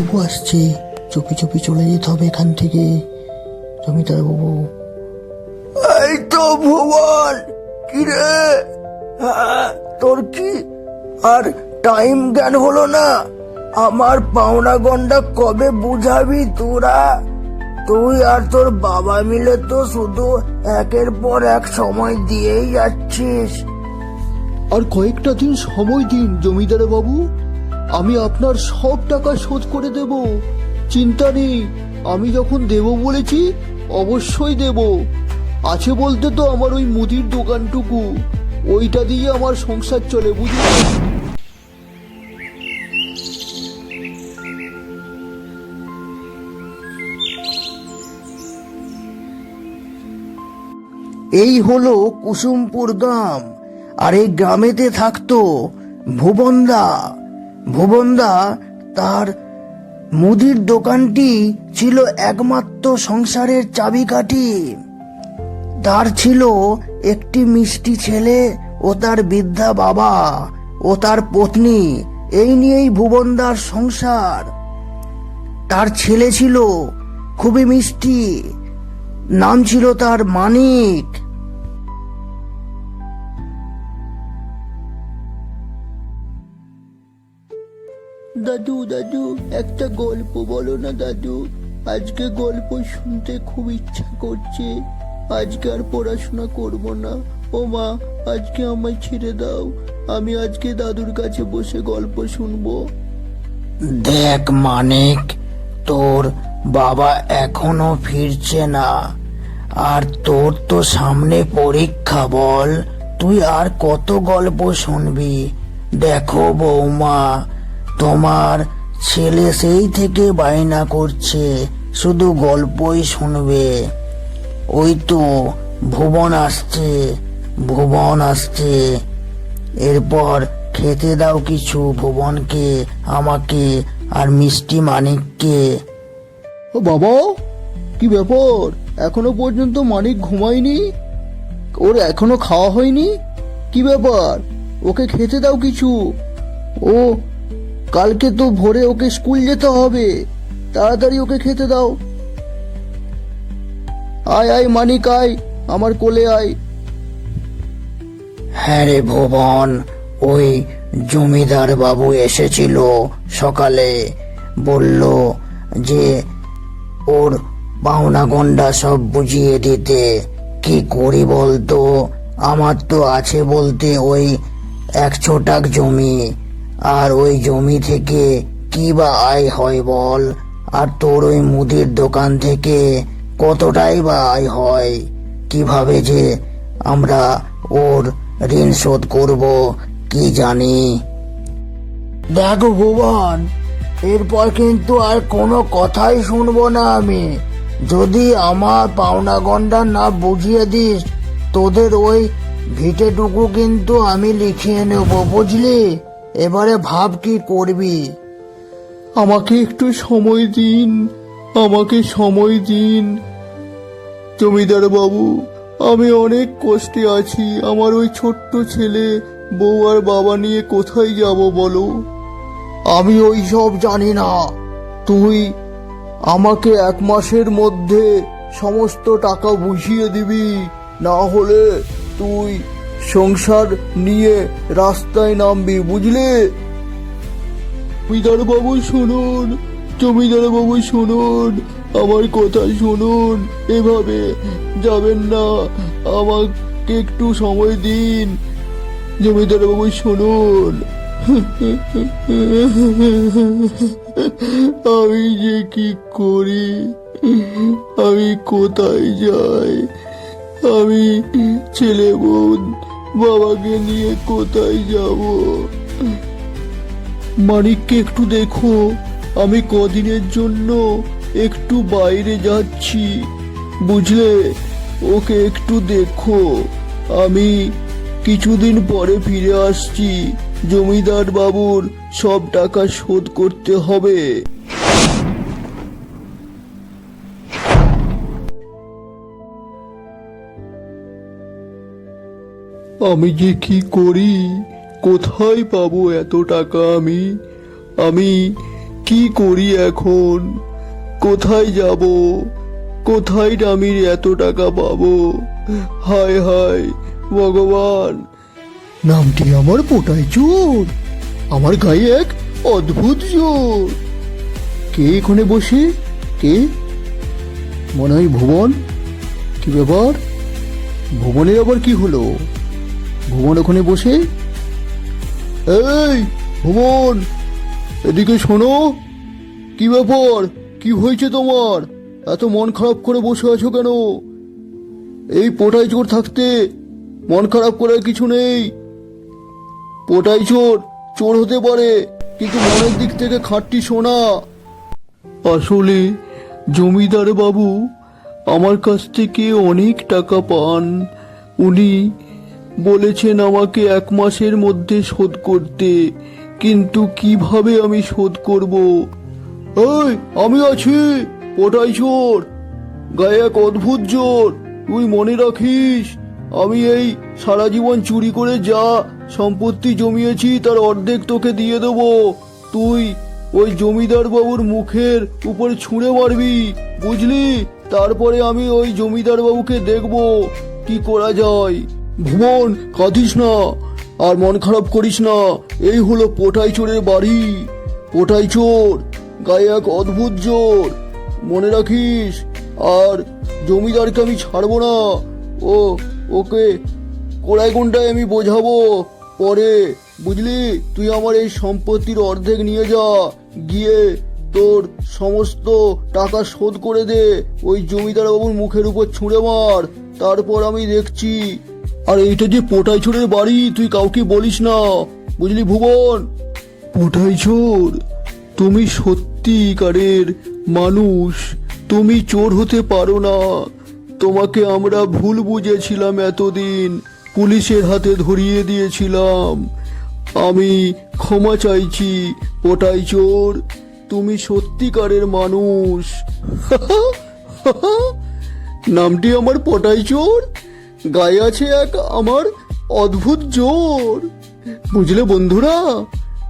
বুবু আসছে। চুপি চুপি চলে যেতে হবে এখান থেকে। জমিদার বাবু। এই তো ভুবন কিরে? হ্যাঁ তোর কি? আর টাইম জ্ঞান হলো না। আমার পাওনা গন্ডা কবে বুঝাবি তোরা? তুই আর তোর বাবা মিলে তো শুধু একের পর এক সময় দিয়েই যাচ্ছিস। আর কয়েকটা দিন সময় দিন জমিদার বাবু। আমি আপনার সব টাকা শোধ করে দেব। চিন্তা নেই, আমি যখন দেব বলেছি, অবশ্যই দেব। আছে বলতে তো আমার ওই মুদির দোকানটুকু। ওইটা দিয়ে আমার সংসার চলে বুঝলেন এই হলো কুসুমপুর গ্রাম, আর এই গ্রামেতে থাকতো ভুবনদা। ভুবনদা তার মুদির দোকানটি ছিল একমাত্র সংসারের চাবিকাঠি। তার ছিল একটি মিষ্টি ছেলে ও তার বৃদ্ধা বাবা ও তার পত্নী। এই নিয়েই ভুবনদার সংসার। তার ছেলে ছিল খুবই মিষ্টি, নাম ছিল তার মানিক। দাদু দাদু, একটা গল্প বলো না দাদু। আজকে গল্প শুনতে খুব ইচ্ছা করছে। আজকে আর পড়াশোনা করব না। ও মা, আজকে আমায় ছেড়ে দাও। আমি আজকে দাদুর কাছে বসে গল্প শুনব। দেখ মানিক, তোর বাবা এখনও ফিরছে না। আর তোর তো সামনে পরীক্ষা বল। তুই আর কত গল্প শুনবি? দেখো বৌমা তোমার ছেলে সেই থেকে বায়না করছে, শুধু গল্পই শুনবে। ওই তো ভুবন আসছে ভুবন আসছে। এরপর খেতে দাও কিছু ভুবনকে, আমাকে আর মিষ্টি মানিককে। ও বাবা, কি ব্যাপার? এখনও পর্যন্ত মানিক ঘুমায়নি? ওর এখনও খাওয়া হয়নি? কি ব্যাপার? ওকে খেতে দাও কিছু। ও কালকে তো ভোরে ওকে স্কুল যেতে হবে। তাড়াতাড়ি ওকে খেতে দাও। আয় আয়, মানিক, আয়, আমার কোলে আয়। হ্যাঁ রে ভুবন, ওই জমিদার বাবু এসেছিল সকালে। বলল যে ওর পাওনা গন্ডা সব বুঝিয়ে দিতে। কি করি বলতো? আমার তো আছে বলতে ওই এক ছোটাক জমি। আর ওই জমি থেকে কি বা আয় হয় বল? আর তোর ওই মুদির দোকান থেকে কতটাই বা আয় হয়? কীভাবে যে আমরা ওর ঋণ শোধ করব, কি জানি। দেখো ভুবন, এরপর কিন্তু আর কোনো কথাই শুনব না আমি। যদি আমার পাওনা গন্ডা না বুঝিয়ে দিস, তোদের ওই ভিটেটুকু কিন্তু আমি লিখিয়ে নেব, বুঝলি? এবারে ভাব কি করবি? আমাকে একটু সময় দিন আমাকে সময় দিন। জমিদার বাবু আমি অনেক কষ্টে আছি। আমার ওই ছোট্ট ছেলে বউ আর বাবা নিয়ে কোথায় যাব বলো? আমি ওই সব জানি না। তুই আমাকে এক মাসের মধ্যে সমস্ত টাকা বুঝিয়ে দিবি। না হলে তুই সংসার নিয়ে রাস্তায় নামবি, বুঝলে? জমিদার বাবু শুনুন। জমিদার বাবু শুনুন। আমার কথা শুনুন। এভাবে যাবেন না। আমাকে একটু সময় দিন। জমিদার বাবু শুনুন। আমি যে কি করি? আমি কোথায় যাই? আমি ছেলে বউ বাবাকে নিয়ে কোথায় যাব? মানিককে একটু দেখো। আমি কদিনের জন্য একটু বাইরে যাচ্ছি। বুঝলে? ওকে একটু দেখো। আমি কিছুদিন পরে ফিরে আসছি। জমিদার বাবুর সব টাকা শোধ করতে হবে। আমি যে কি করি? কোথায় পাবো এত টাকা আমি? আমি কি করি এখন? কোথায় যাব? কোথায় আমি এত টাকা পাবো? হায় হায়, ভগবান! নামটি আমার পোটাই চোর। আমার গায়ে এক অদ্ভুত জোর। কে এখানে বসে? কে? মনে হয় ভুবন। কি ব্যাপার? ভুবনের আবার কি হলো? ভুবন ওখানে বসে? এই ভুবন এদিকে শোনো। কি ব্যাপার? কি হয়েছে তোমার? এত মন খারাপ করে বসে আছো কেন? এই পোটাই চোর থাকতে মন খারাপ করার কিছু নেই। পোটাই চোর চোর হতে পারে, কিন্তু মনের দিক থেকে খাটটি সোনা। আসলে জমিদার বাবু, আমার কাছ থেকে অনেক টাকা পান। উনি বলেছেন আমাকে এক মাসের মধ্যে শোধ করতে। কিন্তু কীভাবে আমি শোধ করব? এই, আমি আছি। ওটাই চোর। গায়ে এক অদ্ভুত জোর। তুই মনে রাখিস, আমি এই সারা জীবন চুরি করে যা সম্পত্তি জমিয়েছি, তার অর্ধেক তোকে দিয়ে দেবো। তুই ওই জমিদার বাবুর মুখের উপর ছুঁড়ে মারবি, বুঝলি? তারপরে আমি ওই জমিদার বাবুকে দেখব, কি করা যায়। ভুবন কাঁদিস না। আর মন খারাপ করিস না। এই হলো পোটাই চোরের বাড়ি। পোটাই চোর, গায়ে এক অদ্ভুত জোর। মনে রাখিস, আর জমিদারকে আমি ছাড়বো না। ও, ওকে কোড়াই গুন্ডায় আমি বোঝাবো পরে। বুঝলি? তুই আমার এই সম্পত্তির অর্ধেক নিয়ে যা। গিয়ে তোর সমস্ত টাকা শোধ করে দে। ওই জমিদার বাবুর মুখের উপর ছুঁড়ে মার। তারপর আমি দেখছি আর এইটা যে পোটাই ছোড়ের বাড়ি, তুই কাউকে বলিস না। বুঝলি ভুবন? পোটাই চোর তুমি সত্যিকারের মানুষ। তুমি চোর হতে পারো না। তোমাকে আমরা ভুল বুঝেছিলাম এতদিন। পুলিশের হাতে ধরিয়ে দিয়েছিলাম। আমি ক্ষমা চাইছি, পোটাই চোর তুমি সত্যিকারের মানুষ। নামটি আমার পটাই চোর গায়ে আছে এক আমার অদ্ভুত জোর বুঝলে বন্ধুরা,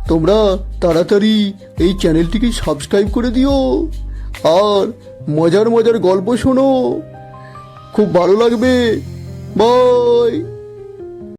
তোমরা তাড়াতাড়ি এই চ্যানেলটিকে সাবস্ক্রাইব করে দিও। আর মজার মজার গল্প শোনো। খুব ভালো লাগবে। বাই।